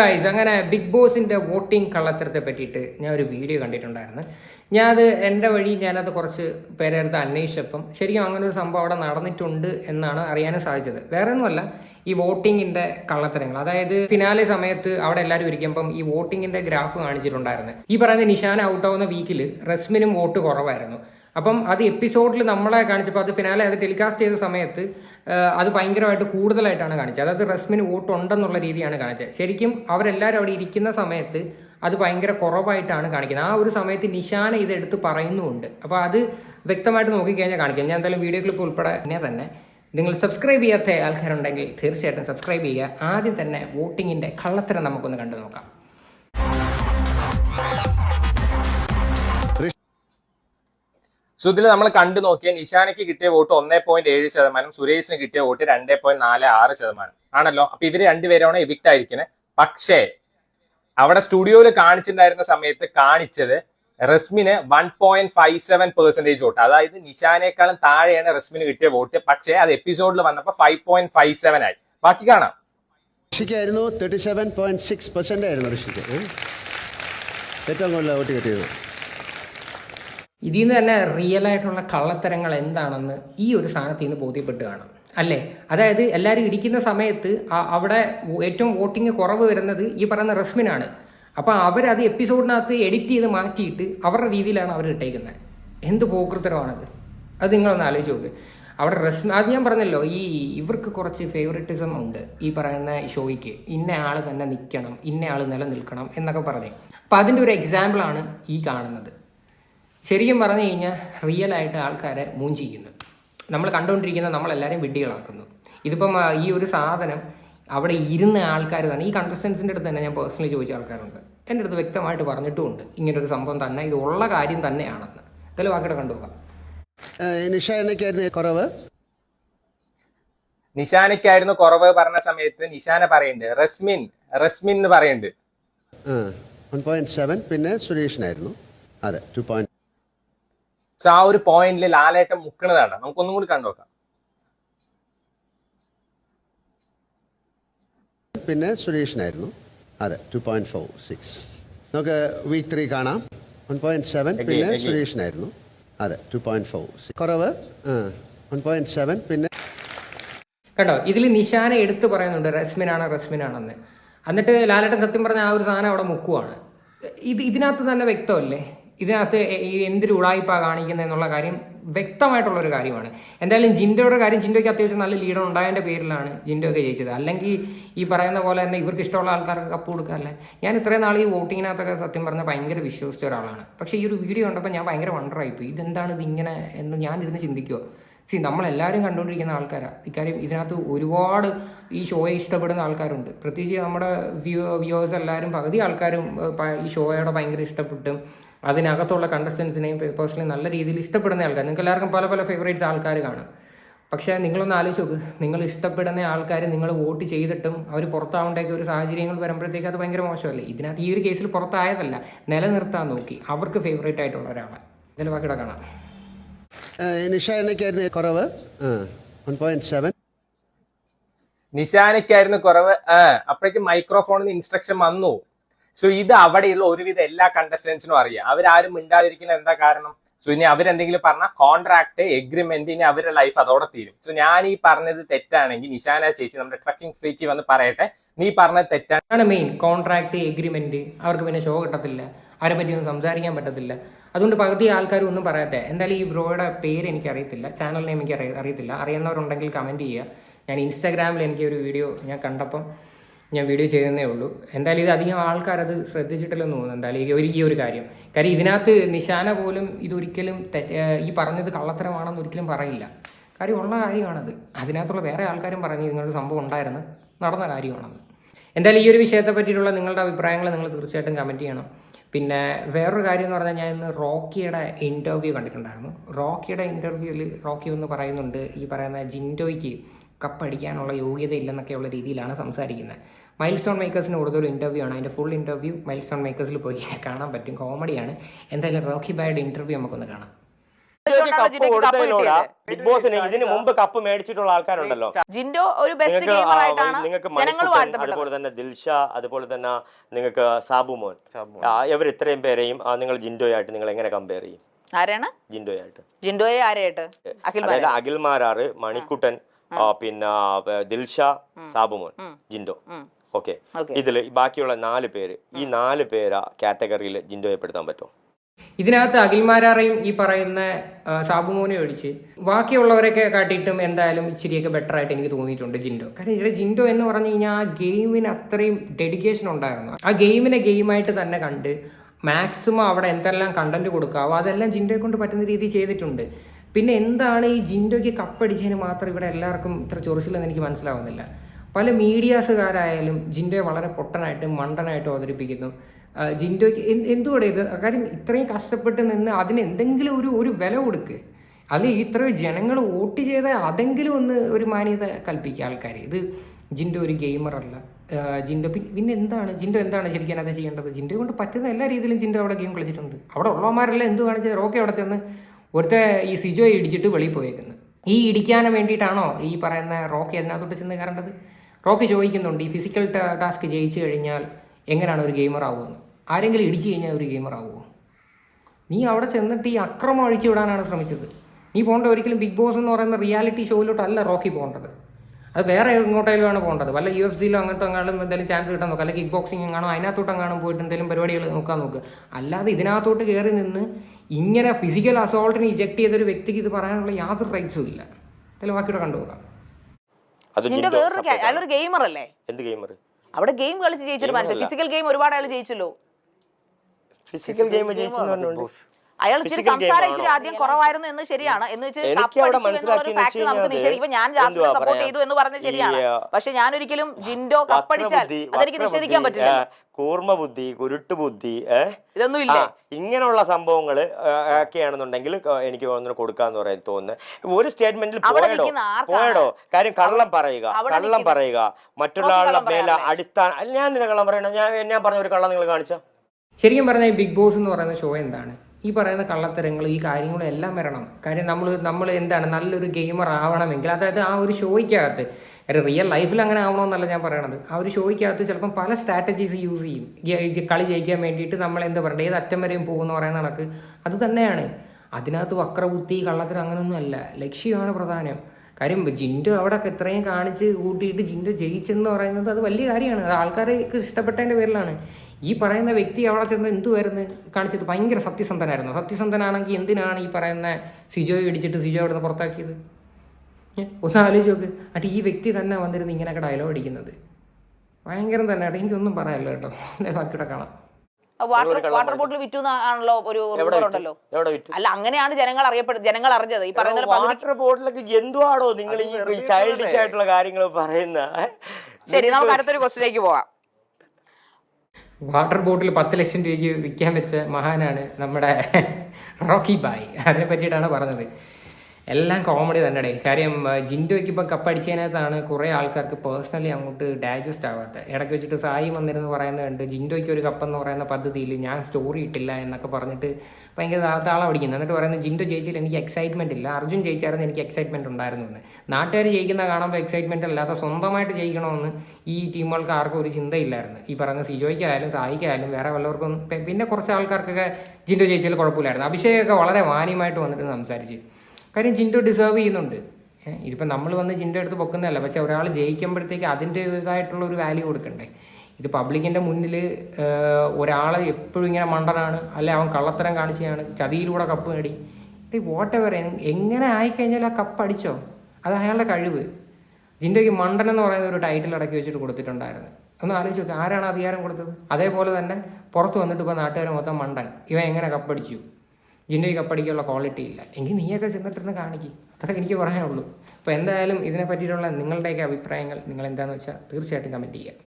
Guys അങ്ങനെ big ബോസിന്റെ voting കള്ളത്തരത്തെ പറ്റിയിട്ട് ഞാൻ ഒരു വീഡിയോ കണ്ടിട്ടുണ്ടായിരുന്നു. ഞാൻ അത് എന്റെ വഴി ഞാനത് കുറച്ച് പേരെ അടുത്ത് അന്വേഷിച്ചപ്പം ശരിക്കും അങ്ങനെ ഒരു സംഭവം അവിടെ നടന്നിട്ടുണ്ട് എന്നാണ് അറിയാനും സാധിച്ചത്. വേറെ ഒന്നുമല്ല ഈ വോട്ടിങ്ങിന്റെ കള്ളത്തരങ്ങൾ. അതായത് ഫിനാലെ സമയത്ത് അവിടെ എല്ലാവരും ഇരിക്കുമ്പം ഈ വോട്ടിങ്ങിന്റെ ഗ്രാഫ് കാണിച്ചിട്ടുണ്ടായിരുന്നു. ഈ പറയുന്ന നിഷാൻ ഔട്ട് ആവുന്ന വീക്കിൽ റസ്മിനും വോട്ട് കുറവായിരുന്നു. അപ്പം അത് എപ്പിസോഡിൽ നമ്മളെ കാണിച്ചപ്പോൾ അത് ഫിനാലെ അത് ടെലികാസ്റ്റ് ചെയ്ത സമയത്ത് അത് ഭയങ്കരമായിട്ട് കൂടുതലായിട്ടാണ് കാണിച്ചത്. അതായത് റസ്മിന് വോട്ട് ഉണ്ടെന്നുള്ള രീതിയാണ് കാണിച്ചത്. ശരിക്കും അവരെല്ലാവരും അവിടെ ഇരിക്കുന്ന സമയത്ത് അത് ഭയങ്കര കുറവായിട്ടാണ് കാണിക്കുന്നത്. ആ ഒരു സമയത്ത് നിഷാന ഇതെടുത്ത് പറയുന്നുമുണ്ട്. അപ്പോൾ അത് വ്യക്തമായിട്ട് നോക്കിക്കഴിഞ്ഞാൽ കാണിക്കാം. ഞാൻ എന്തായാലും വീഡിയോ ക്ലിപ്പ് ഉൾപ്പെടെ തന്നെ തന്നെ. നിങ്ങൾ സബ്സ്ക്രൈബ് ചെയ്യാത്ത ആൾക്കാരുണ്ടെങ്കിൽ തീർച്ചയായിട്ടും സബ്സ്ക്രൈബ് ചെയ്യുക. ആദ്യം തന്നെ വോട്ടിങ്ങിന്റെ കള്ളത്തരം നമുക്കൊന്ന് കണ്ടു നോക്കാം സോ ഇതിൽ നമ്മൾ കണ്ടു നോക്കിയാൽ നിഷാനയ്ക്ക് കിട്ടിയ വോട്ട് ഒന്നേ പോയിന്റ് ഏഴ് ശതമാനം സുരേഷിന് കിട്ടിയ വോട്ട് രണ്ടേ പോയിന്റ് നാല് ആറ് ശതമാനം. ആണല്ലോ? അപ്പൊ ഇവർ രണ്ടുപേരാണ് എവിക്ട് ആയിരിക്കുന്നത് പക്ഷേ അവിടെ സ്റ്റുഡിയോയിൽ കാണിച്ചിട്ടുണ്ടായിരുന്ന സമയത്ത് കാണിച്ചത് റസ്മിന് one point five seven percentage vote. അതായത് നിഷാനേക്കാളും താഴെയാണ് റസ്മിന് കിട്ടിയ വോട്ട്. പക്ഷേ അത് എപ്പിസോഡിൽ വന്നപ്പോൾ ഫൈവ് പോയിന്റ് ഫൈവ് സെവൻ ആയി. ബാക്കി കാണാം. Thirty seven point six percent ആയിരുന്നു ഏറ്റവും കൂടുതൽ വോട്ട് കിട്ടിയത്. ഇതിൽ നിന്ന് തന്നെ റിയൽ ആയിട്ടുള്ള കള്ളത്തരങ്ങൾ എന്താണെന്ന് ഈ ഒരു സ്ഥാനത്ത് നിന്ന് ബോധ്യപ്പെട്ട് കാണും. അല്ലേ? അതായത് എല്ലാവരും ഇരിക്കുന്ന സമയത്ത് അവിടെ ഏറ്റവും വോട്ടിംഗ് കുറവ് വരുന്നത് ഈ പറയുന്ന റസ്മിനാണ്. അപ്പോൾ അവരത് എപ്പിസോഡിനകത്ത് എഡിറ്റ് ചെയ്ത് മാറ്റിയിട്ട് അവരുടെ രീതിയിലാണ് അവർ ഇട്ടേക്കുന്നത്. എന്ത് പോകൃത്തരമാണത്? അത് നിങ്ങളൊന്ന് ആലോചിച്ച് നോക്ക്. അവിടെ റസ്മി അത് ഞാൻ പറഞ്ഞല്ലോ ഈ ഇവർക്ക് കുറച്ച് ഫേവറിറ്റിസം ഉണ്ട് ഈ പറയുന്ന ഷോയ്ക്ക്. ഇന്ന ആൾ തന്നെ നിൽക്കണം ഇന്ന ആൾ നിലനിൽക്കണം എന്നൊക്കെ പറഞ്ഞേ. അപ്പം അതിന്റെ ഒരു എക്സാമ്പിളാണ് ഈ കാണുന്നത്. ശരിക്കും പറഞ്ഞു കഴിഞ്ഞാൽ റിയലായിട്ട് ആൾക്കാരെ മൂഞ്ചിക്കുന്നു. നമ്മൾ കണ്ടുകൊണ്ടിരിക്കുന്ന നമ്മളെല്ലാവരും വിഡ്ഢികളാക്കുന്നു. ഇതിപ്പം ഈ ഒരു സാധനം അവിടെ ഇരുന്ന ആൾക്കാർ തന്നെ ഈ കണ്ടസ്റ്റൻസിന്റെ അടുത്ത് തന്നെ ഞാൻ പേഴ്സണലി ചോദിച്ച ആൾക്കാരുണ്ട്. എന്റെ അടുത്ത് വ്യക്തമായിട്ട് പറഞ്ഞിട്ടുമുണ്ട്. ഇങ്ങനൊരു സംഭവം തന്നെ ഇത് ഉള്ള കാര്യം തന്നെയാണെന്ന്. ഇതിൽ വാക്കിടെ കണ്ടുപോകാം. നിഷാനക്കായിരുന്നു നിഷ കുറവ്? നിഷാനയ്ക്കായിരുന്നു കുറവ് പറഞ്ഞ സമയത്ത് നിഷാന പറയുന്നുണ്ട്. റസ്മിൻ റസ്മിൻ എന്ന് പറയുന്നുണ്ട്. പിന്നെ സുരേഷിനായിരുന്നു. അതെ ടു പോയിന്റ് സോ ആ ഒരു പോയിന്റിൽ ലാലേട്ടം മുക്കണതാണ്. നമുക്കൊന്നും കൂടി കണ്ടുനോക്കാം പിന്നെ സുരേഷിനായിരുന്നു. അതെ ടു പോയിന്റ് ഫോർ സിക്സ് നമുക്ക് വി ത്രീ കാണാം. വൺ പോയിന്റ് സെവൻ പിന്നെ. സുരേഷിനായിരുന്നു. അതെ ടു പോയിന്റ് ഫോർ കുറവ് വൺ പോയിന്റ് സെവൻ പിന്നെ കേട്ടോ ഇതിൽ നിശാന എടുത്ത് പറയുന്നുണ്ട് റസ്മിനാണ് റസ്മിനാണെന്ന്. എന്നിട്ട് ലാലേട്ടൻ സത്യം പറഞ്ഞ ആ ഒരു സാധനം അവിടെ മുക്കുവാണ്. ഇത് ഇതിനകത്ത് തന്നെ വ്യക്തമല്ലേ? ഇതിനകത്ത് എന്തൊരു ഉടായ്പ കാണിക്കുന്നത് എന്നുള്ള കാര്യം വ്യക്തമായിട്ടുള്ള ഒരു കാര്യമാണ്. എന്തായാലും ജിൻഡോയുടെ കാര്യം ജിൻഡോയ്ക്ക് അത്യാവശ്യം നല്ല ലീഡർ ഉണ്ടായതിന്റെ പേരിലാണ് ജിൻഡോയൊക്കെ ജയിച്ചത്. അല്ലെങ്കിൽ ഈ പറയുന്ന പോലെ തന്നെ ഇവർക്ക് ഇഷ്ടമുള്ള ആൾക്കാർക്ക് കപ്പ് കൊടുക്കാല്ലേ? ഞാൻ ഇത്രയും നാൾ ഈ വോട്ടിങ്ങിനകത്തൊക്കെ സത്യം പറഞ്ഞാൽ ഭയങ്കര വിശ്വസിച്ച ഒരാളാണ്. പക്ഷേ ഈ ഒരു വീഡിയോ കണ്ടപ്പോൾ ഞാൻ ഭയങ്കര വണ്ടറായിപ്പോയി ഇതെന്താണ് ഇത് ഇങ്ങനെ എന്ന് ഞാനിരുന്ന് ചിന്തിക്കുമോ സി നമ്മളെല്ലാവരും കണ്ടുകൊണ്ടിരിക്കുന്ന ആൾക്കാരാണ് ഇക്കാര്യം ഇതിനകത്ത് ഒരുപാട് ഈ ഷോയെ ഇഷ്ടപ്പെടുന്ന ആൾക്കാരുണ്ട്. പ്രത്യേകിച്ച് നമ്മുടെ വ്യൂ വ്യൂവേഴ്സ് എല്ലാവരും പകുതി ആൾക്കാരും ഈ ഷോയോടെ ഭയങ്കര ഇഷ്ടപ്പെട്ടും അതിനകത്തുള്ള കണ്ടസ്റ്റൻസിനെയും പേഴ്സണലി നല്ല രീതിയിൽ ഇഷ്ടപ്പെടുന്ന ആൾക്കാർ നിങ്ങൾക്ക് എല്ലാവർക്കും പല പല ഫേവറേറ്റ്സ് ആൾക്കാർ കാണും. പക്ഷേ നിങ്ങളൊന്ന് ആലോചിച്ച് നോക്ക്. നിങ്ങൾ ഇഷ്ടപ്പെടുന്ന ആൾക്കാർ നിങ്ങൾ വോട്ട് ചെയ്തിട്ടും അവർ പുറത്താവേണ്ടേക്ക് ഒരു സാഹചര്യങ്ങൾ വരുമ്പോഴത്തേക്ക് അത് ഭയങ്കര മോശമല്ലേ? ഇതിനകത്ത് ഈ ഒരു കേസിൽ പുറത്തായതല്ല. നിലനിർത്താൻ നോക്കി. അവർക്ക് ഫേവറേറ്റ് ആയിട്ടുള്ള ഒരാളാണ് ഇതിൽ ബാക്കിയുടെ കാണാം. ഏ, നിഷ എന്നൊക്കെയായിരുന്നു കുറവ് വൺ പോയിന്റ് സെവൻ നിശാനയ്ക്കായിരുന്നു കുറവ്. അപ്പോഴേക്കും മൈക്രോഫോണിൽ നിന്ന് ഇൻസ്ട്രക്ഷൻ വന്നു. സോ ഇത് അവിടെയുള്ള ഒരുവിധ എല്ലാ കണ്ടസ്റ്റൻസിനും അറിയാം. അവരാരും മിണ്ടാതിരിക്കുന്ന എന്താ കാരണം? സോ ഇനി അവരെന്തെങ്കിലും പറഞ്ഞ കോൺട്രാക്ട് എഗ്രിമെന്റ് ഇനി അവരുടെ ലൈഫ് അതോടെ തീരും. സോ ഞാൻ ഈ പറഞ്ഞത് തെറ്റാണെങ്കിൽ നിശാന ചേച്ചി നമ്മുടെ ട്രക്കിംഗ് ഫ്രീക്ക് വന്ന് പറയട്ടെ. നീ പറഞ്ഞത് തെറ്റാണ് ആണ് മെയിൻ കോൺട്രാക്ട് എഗ്രിമെന്റ് അവർക്ക് പിന്നെ ഷോ കിട്ടത്തില്ല. അവരെ പറ്റി ഒന്നും സംസാരിക്കാൻ പറ്റത്തില്ല. അതുകൊണ്ട് പകുതി ആൾക്കാരും ഒന്നും പറയാത്തെ എന്തായാലും ഈ ബ്രോയുടെ പേര് എനിക്ക് അറിയത്തില്ല ചാനൽ നെയിം എനിക്ക് അറിയ അറിയത്തില്ല. അറിയുന്നവരുണ്ടെങ്കിൽ കമന്റ് ചെയ്യുക. ഞാൻ ഇൻസ്റ്റാഗ്രാമിൽ എനിക്ക് ഒരു വീഡിയോ ഞാൻ കണ്ടപ്പം ഞാൻ വീഡിയോ ചെയ്യുന്നേ ഉള്ളൂ. എന്തായാലും ഇത് അധികം ആൾക്കാരത് ശ്രദ്ധിച്ചിട്ടില്ലെന്ന് തോന്നുന്നു. എന്തായാലും ഒരു ഈ ഒരു കാര്യം. കാര്യം ഇതിനകത്ത് നിശാന പോലും ഇതൊരിക്കലും ഈ പറഞ്ഞത് കള്ളത്തരമാണെന്ന് ഒരിക്കലും പറയില്ല. കാര്യം ഉള്ള കാര്യമാണത്. അതിനകത്തുള്ള വേറെ ആൾക്കാരും പറഞ്ഞു ഇങ്ങനൊരു സംഭവം ഉണ്ടായിരുന്നു. നടന്ന കാര്യമാണത്. എന്തായാലും ഈ ഒരു വിഷയത്തെ പറ്റിയിട്ടുള്ള നിങ്ങളുടെ അഭിപ്രായങ്ങൾ നിങ്ങൾ തീർച്ചയായിട്ടും കമന്റ് ചെയ്യണം. പിന്നെ വേറൊരു കാര്യം എന്ന് പറഞ്ഞാൽ ഞാൻ ഇന്ന് റോക്കിയുടെ ഇന്റർവ്യൂ കണ്ടിട്ടുണ്ടായിരുന്നു. റോക്കിയുടെ ഇന്റർവ്യൂവിൽ റോക്കി ഒന്ന് പറയുന്നുണ്ട് ഈ പറയുന്ന ജിൻഡോയ്ക്ക് കപ്പടിക്കാനുള്ള യോഗ്യത ഇല്ലെന്നൊക്കെയുള്ള രീതിയിലാണ് സംസാരിക്കുന്നത്. മൈൽ സ്റ്റോൺ മേക്കേഴ്സിന് കൊടുത്തൊരു ഇന്റർവ്യൂ ആണ്. അതിന്റെ ഫുൾ ഇന്റർവ്യൂ മൈൽ സ്റ്റോൺ മേക്കേഴ്സിൽ പോയി കാണാൻ പറ്റും. കോമഡിയാണ് എന്തായാലും റോക്കി ബായുടെ ഇന്റർവ്യൂ നമുക്കൊന്ന് കാണാം. ജിൻഡോയ്ക്ക് കളിച്ചുകൊണ്ടാണ് കപ്പ് കൊടുത്തതിലൂടെ കിട്ടിയത്. ബിഗ് ബോസിന് ഇതിന് മുമ്പ് കപ്പ് മേടിച്ചിട്ടുള്ള ആൾക്കാരുണ്ടല്ലോ. ജിൻഡോ ഒരു ബെസ്റ്റ് നിങ്ങൾക്ക് ഗെയിമർ ആ, ആയിട്ടാണ് നിങ്ങൾക്ക് ജനങ്ങൾ മണിക്കുട്ടൻ, വാഴ്ത്തപ്പെട്ടത് അതുപോലെ തന്നെ ദിൽഷ അതുപോലെ തന്നെ നിങ്ങൾക്ക് സാബുമോൻ. ഇവർ ഇത്രയും പേരെയും ആ, നിങ്ങൾ ജിൻഡോയായിട്ട് നിങ്ങൾ എങ്ങനെ കമ്പയർ ചെയ്യും? ആരാണ്? ജിൻഡോയായിട്ട്. ജിൻഡോയെ ആരായിട്ട്? അഖിൽ അതായത് മാരാർ. അഖിൽമാരാറ് മണിക്കുട്ടൻ ആ, പിന്നെ ആ, ദിൽഷ സാബുമോൻ ജിൻഡോ. ഉം. ഓക്കെ. Okay. ഇതിൽ ബാക്കിയുള്ള നാല് പേര് ഈ നാല് പേരാ കാറ്റഗറിയിൽ ജിൻഡോയെ പെടുത്താൻ പറ്റുമോ ഇതിനകത്ത് അഖിൽമാരാറയും ഈ പറയുന്ന സാബുമോനെ ഒഴിച്ച് ബാക്കിയുള്ളവരൊക്കെ കാട്ടിയിട്ടും എന്തായാലും ഇച്ചിരിയൊക്കെ ബെറ്റർ ആയിട്ട് എനിക്ക് തോന്നിയിട്ടുണ്ട് ജിൻഡോ. കാരണം ഇതിലെ ജിൻഡോ എന്ന് പറഞ്ഞു കഴിഞ്ഞാൽ ആ ഗെയിമിന് അത്രയും ഡെഡിക്കേഷൻ ഉണ്ടായിരുന്നു. ആ ഗെയിമിനെ ഗെയിമായിട്ട് തന്നെ കണ്ട് മാക്സിമം അവിടെ എന്തെല്ലാം കണ്ടന്റ് കൊടുക്കാവോ അതെല്ലാം ജിൻഡോയെ കൊണ്ട് പറ്റുന്ന രീതിയിൽ ചെയ്തിട്ടുണ്ട്. പിന്നെ എന്താണ് ഈ ജിൻഡോയ്ക്ക് കപ്പടിച്ചതിന് മാത്രം ഇവിടെ എല്ലാവർക്കും ഇത്ര ചൊറിച്ചില്ലെന്ന് എനിക്ക് മനസ്സിലാവുന്നില്ല. പല മീഡിയാസുകാരായാലും ജിൻഡോയെ വളരെ പൊട്ടനായിട്ടും മണ്ടനായിട്ടും അവതരിപ്പിക്കുന്നു. ജിൻഡോയ്ക്ക് എന്ത് എന്തുകൂടെ ഇത്? കാര്യം ഇത്രയും കഷ്ടപ്പെട്ട് നിന്ന് അതിന് എന്തെങ്കിലും ഒരു ഒരു വില കൊടുക്ക്. അല്ലെ ഇത്രയും ജനങ്ങൾ വോട്ട് ചെയ്ത അതെങ്കിലും ഒന്ന് ഒരു മാന്യത കൽപ്പിക്കുക ആൾക്കാർ ഇത് ജിൻഡോ ഒരു ഗെയിമറല്ല ജിൻഡോ പിന്നെ എന്താണ്? ജിൻഡോ എന്താണ് ശരിക്കും അത് ചെയ്യേണ്ടത്? ജിൻഡോ കൊണ്ട് പറ്റുന്ന എല്ലാ രീതിയിലും ജിൻഡോ അവിടെ ഗെയിം കളിച്ചിട്ടുണ്ട്. അവിടെ ഉള്ളവന്മാരെല്ലാം എന്ത് കാണിച്ചത് റോക്കെ അവിടെ ചെന്ന് ഒരുത്തെ ഈ സിജോയെ ഇടിച്ചിട്ട് വെളിയിൽ പോയേക്കുന്നത് ഈ ഇടിക്കാൻ വേണ്ടിയിട്ടാണോ ഈ പറയുന്ന റോക്കി അതിനകത്തോട്ട് ചെന്ന് കയറേണ്ടത്? റോക്കി ചോദിക്കുന്നുണ്ട് ഈ ഫിസിക്കൽ ടാസ്ക് ജയിച്ചു കഴിഞ്ഞാൽ എങ്ങനെയാണ് ഒരു ഗെയിമർ ആവുമെന്ന് ആരെങ്കിലും ഇടിച്ചു കഴിഞ്ഞാൽ ഒരു ഗെയിമർ ആവുമോ നീ അവിടെ ചെന്നിട്ട് ഈ അക്രമം അഴിച്ചു വിടാനാണ് ശ്രമിച്ചത്. നീ പോകേണ്ട ഒരിക്കലും ബിഗ് ബോസ് എന്ന് പറയുന്ന റിയാലിറ്റി ഷോയിലോട്ടല്ല റോക്കി പോകേണ്ടത്. അത് വേറെ എങ്ങോട്ടേലും ആണ് പോകേണ്ടത്. വല്ല യു എഫ് സിയിലോ അങ്ങോട്ടും എങ്ങാനും എന്തെങ്കിലും ചാൻസ് കിട്ടാൻ നോക്കുക അല്ലെങ്കിൽ കിക്ക് ബോക്സിംഗ് കാണും അതിനകത്തോട്ട് കാണും പോയിട്ട് എന്തെങ്കിലും പരിപാടികൾ നോക്കാൻ നോക്കുക അല്ലാതെ ഇതിനകത്തോട്ട് കയറി നിന്ന് ഇങ്ങനെ ഫിസിക്കൽ അസോൾട്ടിന് ഇജക്ട് ചെയ്തൊരു വ്യക്തിക്ക് ഇത് പറയാനുള്ള യാതൊരു റൈറ്റ്സും ഇല്ല. എന്തായാലും ബാക്കിയുടെ കണ്ടുപോകാം. അത് വേറൊരു അയാളൊരു ഗെയിമർ അല്ലേ? എന്ത് ഗെയിമർ അവിടെ ഗെയിം കളിച്ച് ജയിച്ചൊരു മനുഷ്യൻ. ഫിസിക്കൽ ഗെയിം ഒരുപാട് ആൾ ജയിച്ചല്ലോ. ഫിസിക്കൽ ഗെയിം ജയിച്ചെന്ന് പറഞ്ഞുകൊണ്ട് അയാൾ ഇച്ചിരി സംസാരം ഇച്ചിരി ആദ്യം കുറവായിരുന്നു എന്ന് ശരിയാണ്. എന്ന് വെച്ച് കപ്പടിച്ചു എന്നുള്ളൊരു ഫാക്ട് നമുക്ക് കഴിഞ്ഞാൽ ഇപ്പൊ ഞാൻ ജാസ്മിനെ സപ്പോർട്ട്? ചെയ്തു എന്ന് പറഞ്ഞത് ശരിയാണ്. പക്ഷെ ഞാൻ ഒരിക്കലും ജിൻഡോ കപ്പടിച്ചാൽ അതെനിക്ക് നിഷേധിക്കാൻ പറ്റില്ല കൂർമ്മ ബുദ്ധി കുരുട്ട് ബുദ്ധി ഇതൊന്നുമില്ല ഇതൊന്നും ഇല്ല? ഇങ്ങനെയുള്ള സംഭവങ്ങൾ ഒക്കെയാണെന്നുണ്ടെങ്കിൽ എനിക്ക് തോന്നുന്നു കൊടുക്കാന്ന് പറയാൻ തോന്നുന്നത് ഒരു സ്റ്റേറ്റ്മെന്റിൽ പോയടോ? പോയടോ? കാര്യം കള്ളം പറയുക കള്ളം പറയുക. മറ്റുള്ള ആളുടെ മേല അടിസ്ഥാന ഞാൻ നിന്നെ കള്ളം പറയണ? ഞാൻ ഞാൻ പറഞ്ഞ ഒരു കള്ളം നിങ്ങൾ കാണിച്ച. ശരിക്കും പറഞ്ഞാൽ ബിഗ് ബോസ് എന്ന് പറയുന്ന ഷോ എന്താണ്? ഈ പറയുന്ന കള്ളത്തരങ്ങളും ഈ കാര്യങ്ങളും എല്ലാം വരണം. കാര്യം നമ്മൾ നമ്മൾ എന്താണ് നല്ലൊരു ഗെയിമർ ആവണമെങ്കിൽ അതായത് ആ ഒരു ഷോയ്ക്കകത്ത് റിയൽ ലൈഫിൽ അങ്ങനെ ആവണമെന്നല്ല ഞാൻ പറയണത്. ആ ഒരു ഷോയ്ക്കകത്ത് ചിലപ്പം പല സ്ട്രാറ്റജീസ് യൂസ് ചെയ്യും. കളി ജയിക്കാൻ വേണ്ടിയിട്ട് നമ്മൾ എന്താ പറയുക ഏത് അറ്റം വരെയും പോകുമെന്ന് പറയുന്ന കണക്ക്. അത് തന്നെയാണ്. അതിനകത്ത് വക്രബുദ്ധി കള്ളത്തരം അങ്ങനെയൊന്നും അല്ല. ലക്ഷ്യമാണ് പ്രധാനം. കാര്യം ജിൻഡോ അവിടെ എത്രയും കാണിച്ച് കൂട്ടിയിട്ട് ജിൻഡോ ജയിച്ചെന്ന് പറയുന്നത് അത് വലിയ കാര്യമാണ്. അത് ആൾക്കാർക്ക് ഇഷ്ടപ്പെട്ടതിന്റെ പേരിലാണ്. ഈ പറയുന്ന വ്യക്തി അവിടെ ചെന്ന് എന്തുവായിരുന്നു കാണിച്ചത്? ഭയങ്കര സത്യസന്ധനായിരുന്നു. സത്യസന്ധനാണെങ്കിൽ എന്തിനാണ് ഈ പറയുന്ന സിജോയെ ഇടിച്ചിട്ട് സിജോ അവിടെ നിന്ന് പുറത്താക്കിയത്? ഒന്ന് ആലോചിച്ച് നോക്ക്. അട്ട് ഈ വ്യക്തി തന്നെ വന്നിരുന്ന് ഇങ്ങനെയൊക്കെ ഡയലോഗ് അടിക്കുന്നത്. ഭയങ്കരം തന്നെ കേട്ടോ. എനിക്കൊന്നും പറയാനില്ല കേട്ടോ. ബാക്കിയുടെ കാണാം. വാട്ടർ ബോട്ടിൽ വിറ്റു ആണല്ലോ ഒരു എവിടെ ഉണ്ടല്ലോ. അല്ല അങ്ങനെയാണ് ജനങ്ങൾ അറിയപ്പെടുന്നത് ജനങ്ങൾ അറിഞ്ഞത്. ഈ പറയുന്ന വാട്ടർ ബോട്ടിലൊക്കെ എന്തുവാടോ നിങ്ങൾ ഈ ചൈൽഡിഷ് ആയിട്ടുള്ള കാര്യങ്ങൾ പറയുന്ന? ശരി നമുക്ക് അടുത്തൊരു ക്വസ്റ്റിലേക്ക് പോവാം വാട്ടർ ബോട്ടിൽ പത്ത് ലക്ഷം രൂപയ്ക്ക് വിൽക്കാൻ വെച്ച മഹാനാണ് നമ്മുടെ റോക്കി ബായ്. അതിനെ പറ്റിയിട്ടാണ് പറഞ്ഞത്. എല്ലാം കോമഡി തന്നെ കാര്യം ആ, ജിൻഡോയ്ക്ക് ഇപ്പം കപ്പടിച്ചതിനകത്താണ് കുറേ ആൾക്കാർക്ക് പേഴ്സണലി അങ്ങോട്ട് ഡൈജസ്റ്റ് ആവാത്തത് ഇടയ്ക്ക് വെച്ചിട്ട് സായി വന്നിരുന്ന് പറയുന്നത് കണ്ട് ജിൻഡോയ്ക്ക് ഒരു കപ്പെന്ന് പറയുന്ന പദ്ധതിയിൽ ഞാൻ സ്റ്റോറി ഇട്ടില്ല എന്നൊക്കെ പറഞ്ഞിട്ട് ഭയങ്കര താളം അടിക്കുന്നത് എന്നിട്ട് പറയുന്നത് ജിൻഡോ ജയിച്ചാൽ എനിക്ക് എക്സൈറ്റ്മെന്റ് ഇല്ല. അർജുൻ ജയിച്ചായിരുന്നു എനിക്ക് എക്സൈറ്റ്മെന്റ് ഉണ്ടായിരുന്നു എന്ന്. നാട്ടുകാർ ജയിക്കുന്ന കാണുമ്പോൾ എക്സൈറ്റ്മെന്റ് അല്ലാതെ സ്വന്തമായിട്ട് ജയിക്കണമെന്ന് ഈ ടീമുകൾക്ക് ആർക്കും ഒരു ചിന്തയില്ലായിരുന്നു. ഈ പറയുന്ന സിജോയ്ക്കായാലും സായിക്കായാലും വേറെ വല്ലവർക്കും പിന്നെ കുറച്ച് ആൾക്കാർക്കൊക്കെ ജിൻഡോ ജയിച്ചാൽ കുഴപ്പമില്ലായിരുന്നു. അഭിഷേകൊക്കെ വളരെ മാന്യമായിട്ട് വന്നിട്ട് സംസാരിച്ച്. കാര്യം ജിൻഡോ ഡിസേർവ് ചെയ്യുന്നുണ്ട്. ഇതിപ്പോൾ നമ്മൾ വന്ന് ജിൻഡോ എടുത്ത് പൊക്കുന്നതല്ല. പക്ഷെ ഒരാൾ ജയിക്കുമ്പോഴത്തേക്ക് അതിന്റെതായിട്ടുള്ള ഒരു വാല്യൂ കൊടുക്കണ്ടേ? ഇത് പബ്ലിക്കിന്റെ മുന്നിൽ ഒരാൾ എപ്പോഴും ഇങ്ങനെ മണ്ടനാണ് അല്ലെ അവൻ കള്ളത്തരം കാണിച്ചാണ് ചതിയിലൂടെ കപ്പ് നേടി. വോട്ട് എവർ എങ്ങനെ ആയിക്കഴിഞ്ഞാൽ ആ കപ്പ് അടിച്ചോ? അത് അയാളുടെ കഴിവ്. ജിൻഡോയ്ക്ക് മണ്ടൻ എന്ന് പറയുന്ന ഒരു ടൈറ്റിൽ അടക്കി വെച്ചിട്ട് കൊടുത്തിട്ടുണ്ടായിരുന്നു. ഒന്ന് ആലോചിച്ച് നോക്കുക ആരാണ് അധികാരം കൊടുത്തത്? അതേപോലെ തന്നെ പുറത്ത് വന്നിട്ട് ഇപ്പോൾ നാട്ടുകാർ മൊത്തം മണ്ടൻ ഇവൻ എങ്ങനെ കപ്പടിച്ചു ജിൻഡോയ്ക്ക് അപ്പടിക്കുള്ള ക്വാളിറ്റി ഇല്ല. എങ്കിൽ നീയൊക്കെ ചെന്നിട്ടിരുന്ന് കാണിക്കും. അതൊക്കെ എനിക്ക് പറയാനുള്ളൂ. അപ്പോൾ എന്തായാലും ഇതിനെ പറ്റിയിട്ടുള്ള നിങ്ങളുടെയൊക്കെ അഭിപ്രായങ്ങൾ നിങ്ങൾ എന്താണെന്ന് വെച്ചാൽ തീർച്ചയായിട്ടും കമന്റ് ചെയ്യുക